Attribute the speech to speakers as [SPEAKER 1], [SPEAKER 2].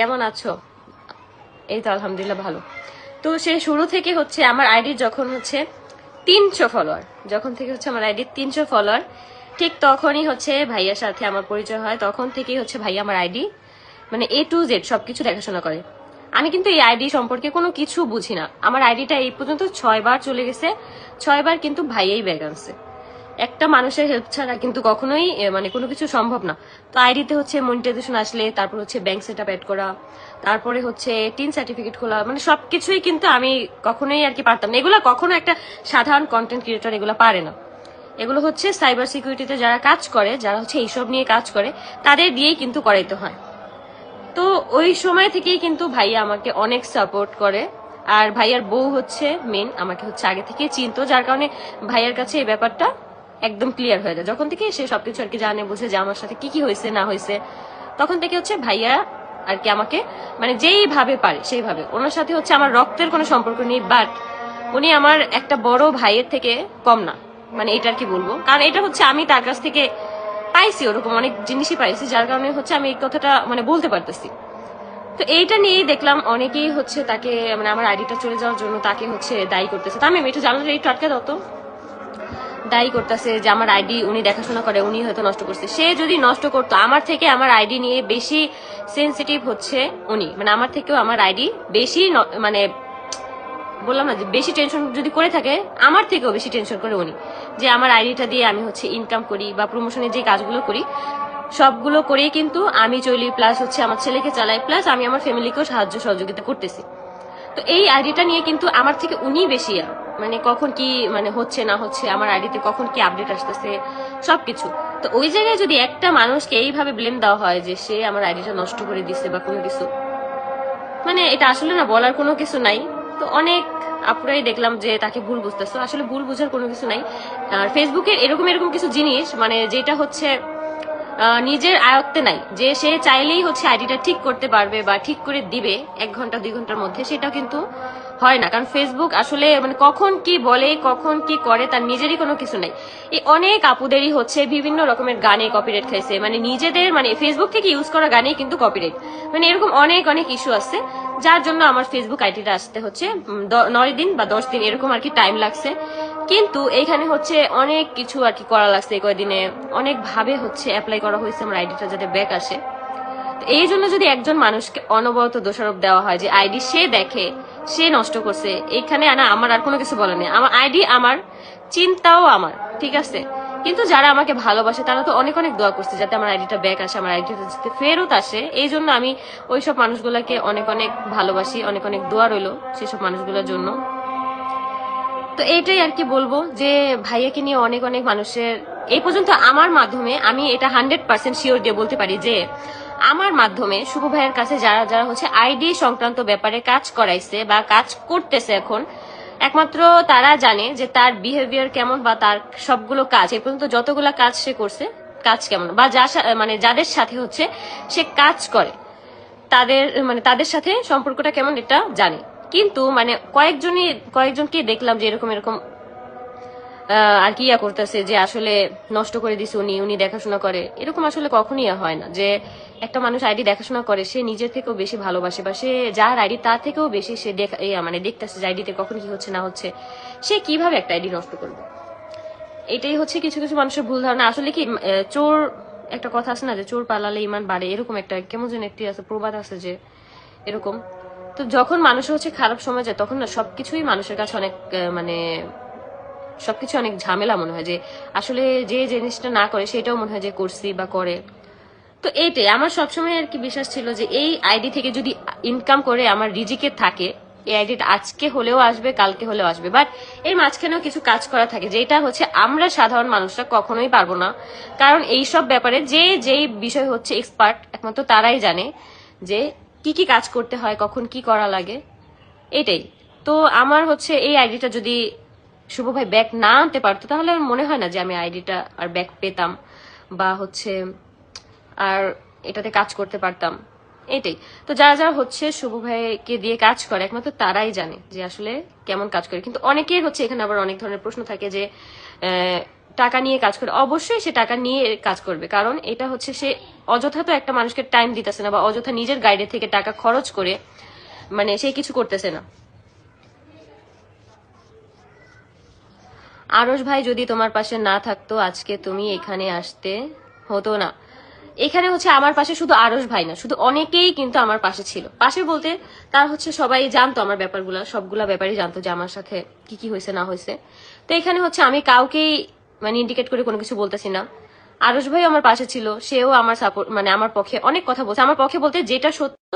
[SPEAKER 1] কেমন আছো? এই তো আলহামদুলিল্লাহ ভালো। তো সে শুরু থেকে হচ্ছে আমার আইডি যখন হচ্ছে তিনশো ফলোয়ার যখন থেকে হচ্ছে আমার আইডি তিনশো ফলোয়ার ঠিক তখনই হচ্ছে ভাইয়ার সাথে আমার পরিচয় হয়, তখন থেকেই হচ্ছে ভাইয়া আমার আইডি মানে এ টু জেড সবকিছু দেখাশোনা করে। আমি কিন্তু এই আইডি সম্পর্কে কোনো কিছু বুঝি না। আমার আইডিটা এই পর্যন্ত ছয়বার চলে গেছে, ছয়বার কিন্তু ভাইয়াই ব্যাগ আনছে একটা মানুষের হেল্প ছাড়া কিন্তু কখনোই মানে কোনো কিছু সম্ভব না। তো আইডিতে হচ্ছে মনিটাইজেশন আসলে, তারপর হচ্ছে ব্যাংক সেট অ্যাড করা, তারপরে হচ্ছে টিন সার্টিফিকেট খোলা মানে সবকিছুই কিন্তু আমি কখনোই আর কি পারতাম না। এগুলো কখনো একটা সাধারণ কন্টেন্ট ক্রিয়েটর এগুলো পারে না। এগুলো হচ্ছে সাইবার সিকিউরিটিতে যারা কাজ করে, যারা হচ্ছে এইসব নিয়ে কাজ করে, তাদের দিয়েই কিন্তু করাইতে হয়। তো ওই সময় থেকেই কিন্তু ভাইয়া আমাকে অনেক সাপোর্ট করে। আর ভাইয়ার বউ হচ্ছে মেন আমাকে হচ্ছে আগে থেকে চিনতো, যার কারণে ভাইয়ার কাছে এই ব্যাপারটা একদম ক্লিয়ার হয়ে যায়। যখন থেকে সে সবকিছু আর কি জানে, বুঝে যে আমার সাথে কি কি হয়েছে, না হয়েছে, তখন থেকে হচ্ছে ভাইয়া আর কি আমাকে মানে যেইভাবে পারে সেইভাবে ওনার সাথে হচ্ছে আমার রক্তের কোনো সম্পর্ক নেই বাট উনি আমার একটা বড় ভাইয়ের থেকে কম না। মানে এটা আর কি বলব? কারণ এটা হচ্ছে আমি তার কাছ থেকে পাইছি ওরকম অনেক জিনিসই পাইছি, যার কারণে হচ্ছে আমি এই কথাটা মানে বলতে পারতেছি। তো এইটা নিয়েই দেখলাম অনেকেই হচ্ছে তাকে মানে আমার আইডিটা চলে যাওয়ার জন্য তাকে হচ্ছে দায়ী করতেছে। তা আমি এটা জানলাম যে একটু আটকে দাও দায়ী করতেছে যে আমার আইডি উনি দেখাশোনা করে, উনি হয়তো নষ্ট করছে। সে যদি নষ্ট করতো, আমার থেকে আমার আইডি নিয়ে বেশি সেন্সিটিভ হচ্ছে উনি। মানে আমার থেকেও আমার আইডি বেশি মানে বললাম না যে বেশি টেনশন যদি করে থাকে, আমার থেকেও বেশি টেনশন করে উনি। যে আমার আইডিটা দিয়ে আমি হচ্ছে ইনকাম করি বা প্রমোশনের যে কাজগুলো করি, সবগুলো করেই কিন্তু আমি চলি প্লাস হচ্ছে আমার ছেলেকে চালাই প্লাস আমি আমার ফ্যামিলিকেও সাহায্য সহযোগিতা করতেছি। তো এই আইডিটা নিয়ে কিন্তু আমার থেকে উনি বেশি ইয়া। মানে কখন কি মানে হচ্ছে, না হচ্ছে, আমার আইডিতে কখন কি আপডেট আসতেছে, সবকিছু। তো ওই জায়গায় যদি একটা মানুষকে এইভাবে ব্লেম দেওয়া হয় যে সে আমার আইডিটা নষ্ট করে দিছে বা কোনো কিছু মানে এটা আসলে না বলার কোনো কিছু নাই। তো অনেক আপুরাই দেখলাম যে তাকে ভুল বুঝতেছো। আসলে ভুল বোঝার কোনো কিছু নাই। আর ফেসবুকের এরকম এরকম কিছু জিনিস মানে যেটা হচ্ছে নিজের আয়ত্তে নাই। যে সে চাইলেই হচ্ছে আইডিটা ঠিক করতে পারবে বা ঠিক করে দিবে এক ঘণ্টা, দুই ঘণ্টার মধ্যে, সেটা কিন্তু হয় না। কারণ ফেসবুক আসলে মানে কখন কি বলে, কখন কি করে, তার নিজেরই কোনো কিছু নাই। এই অনেক আপুদেরই হচ্ছে বিভিন্ন রকমের গানে কপিরাইট খাইছে। মানে নিজেদের মানে ফেসবুক থেকে ইউজ করা গানেই কিন্তু কপিরাইট মানে এরকম অনেক অনেক ইস্যু আছে। যার জন্য আমার ফেসবুক আইডিটা আসতে হচ্ছে। নয় দিন বা দশ দিন এরকম আর কি টাইম লাগছে। কিন্তু এখানে হচ্ছে অনেক কিছু আর কি করা লাগছে এই কয়দিনে। অনেক ভাবে হচ্ছে অ্যাপ্লাই করা হয়েছে আমার আইডিটা যাতে ব্যাক আসে। এই জন্য যদি একজন মানুষকে অনবরত দোষারোপ দেওয়া হয় যে আইডি সে দেখে সে নষ্ট করছে। এখানে না আমার আর কোনো কিছু বলে নেই। আমার আইডি আমার, চিন্তাও আমার, ঠিক আছে? কিন্তু যারা আমাকে ভালোবাসে, তারা তো অনেক অনেক দোয়া করছে যাতে আমার আইডিটা ব্যাক আসে, আমার আইডিটা যাতে ফেরত আসে। এই জন্য আমি ওইসব মানুষগুলোকে অনেক অনেক ভালোবাসি, অনেক অনেক দোয়া রইল সেসব মানুষগুলোর জন্য। তো এইটাই আর কি বলব যে, ভাইয়াকে নিয়ে অনেক অনেক মানুষের, এই পর্যন্ত আমার মাধ্যমে আমি এটা হান্ড্রেড পার্সেন্ট শিওর দিয়ে বলতে পারি যে আমার মাধ্যমে শুভ ভাইয়ের কাছে যারা যারা হচ্ছে আইডি সংক্রান্ত ব্যাপারে কাজ করাইছে বা কাজ করতেছে এখন, একমাত্র তারা জানে যে তার বিহেভিয়ার কেমন বা তার সবগুলো কাজ এ পর্যন্ত যতগুলো কাজ সে করছে, কাজ কেমন বা যা মানে যাদের সাথে হচ্ছে সে কাজ করে, তাদের মানে তাদের সাথে সম্পর্কটা কেমন এটা জানে। কিন্তু মানে কয়েকজনই কয়েকজনকে দেখলাম যে এরকম এরকম আর কি ইয়া করতেছে যে আসলে নষ্ট করে দিছে উনি উনি দেখাশোনা করে। এরকম আসলে কখনই হয় না যে একটা মানুষ আইডি দেখাশোনা করে, সে নিজের থেকেও বেশি ভালোবাসে বা সে যার আইডি তার থেকেও বেশি সে দেখা মানে দেখতেছে যে আইডিতে কখন কি হচ্ছে না হচ্ছে, সে কীভাবে একটা আইডি নষ্ট করবে? এটাই হচ্ছে কিছু কিছু মানুষের ভুল ধারণা। আসলে কি চোর, একটা কথা আছে না যে চোর পালালে ইমান বাড়ে? এরকম একটা, কেমন যেন একটি আছে, প্রবাদ আছে যে এরকম। তো যখন মানুষ হচ্ছে খারাপ সময় যায়, তখন না সবকিছুই মানুষের কাছে অনেক মানে সবকিছু অনেক ঝামেলা মনে হয় যে আসলে যে জিনিসটা না করে সেটাও মনে হয় যে করছি বা করে। তো এইটাই, আমার সবসময় আর কি বিশ্বাস ছিল যে এই আইডি থেকে যদি ইনকাম করে, আমার রিজিকে থাকে, এই আইডিটা আজকে হলেও আসবে, কালকে হলেও আসবে। বাট এর মাঝখানেও কিছু কাজ করা থাকে, যেটা হচ্ছে আমরা সাধারণ মানুষরা কখনোই পারব না। কারণ এই সব ব্যাপারে যে যেই বিষয় হচ্ছে এক্সপার্ট একমাত্র তারাই জানে যে কি কি কাজ করতে হয়, কখন কি করা লাগে। এটাই তো আমার হচ্ছে এই আইডিটা যদি শুভ ভাই ব্যাক না আনতে পারতো, তাহলে আমার মনে হয় না যে আমি আইডিটা আর ব্যাক পেতাম বা হচ্ছে আর এটাতে কাজ করতে পারতাম। এটাই। তো যারা যারা হচ্ছে শুভ ভাইকে দিয়ে কাজ করে, একমাত্র তারাই জানে যে আসলে কেমন কাজ করে। কিন্তু অনেকের হচ্ছে এখানে আবার অনেক ধরনের প্রশ্ন থাকে যে টাকা নিয়ে কাজ করে, অবশ্যই সে টাকা নিয়ে কাজ করবে। কারণ এটা হচ্ছে সে অযথা তো একটা মানুষকে টাইম দিতেছে না বা অযথা নিজের গাইডে থেকে টাকা খরচ করে মানে সে কিছু করতেছে না। আরস ভাই যদি তোমার পাশে না থাকতো, আজকে তুমি এখানে আসতে হতো না। এখানে হচ্ছে আমার পাশে শুধু আরস ভাই না, শুধু অনেকেই কিন্তু আমার পাশে ছিল। পাশে বলতে তার হচ্ছে সবাই জানতো আমার ব্যাপারগুলো, সবগুলা ব্যাপারই জানতো যে আমার সাথে কি কি হয়েছে, না হয়েছে। তো এখানে হচ্ছে আমি কাউকেই মানে ইন্ডিকেট করে কোনো কিছু বলতেছি না। আরস ভাই আমার পাশে ছিল, সেও আমার সাপোর্ট মানে আমার পক্ষে অনেক কথা বলছে। আমার পক্ষে বলতে যেটা সত্য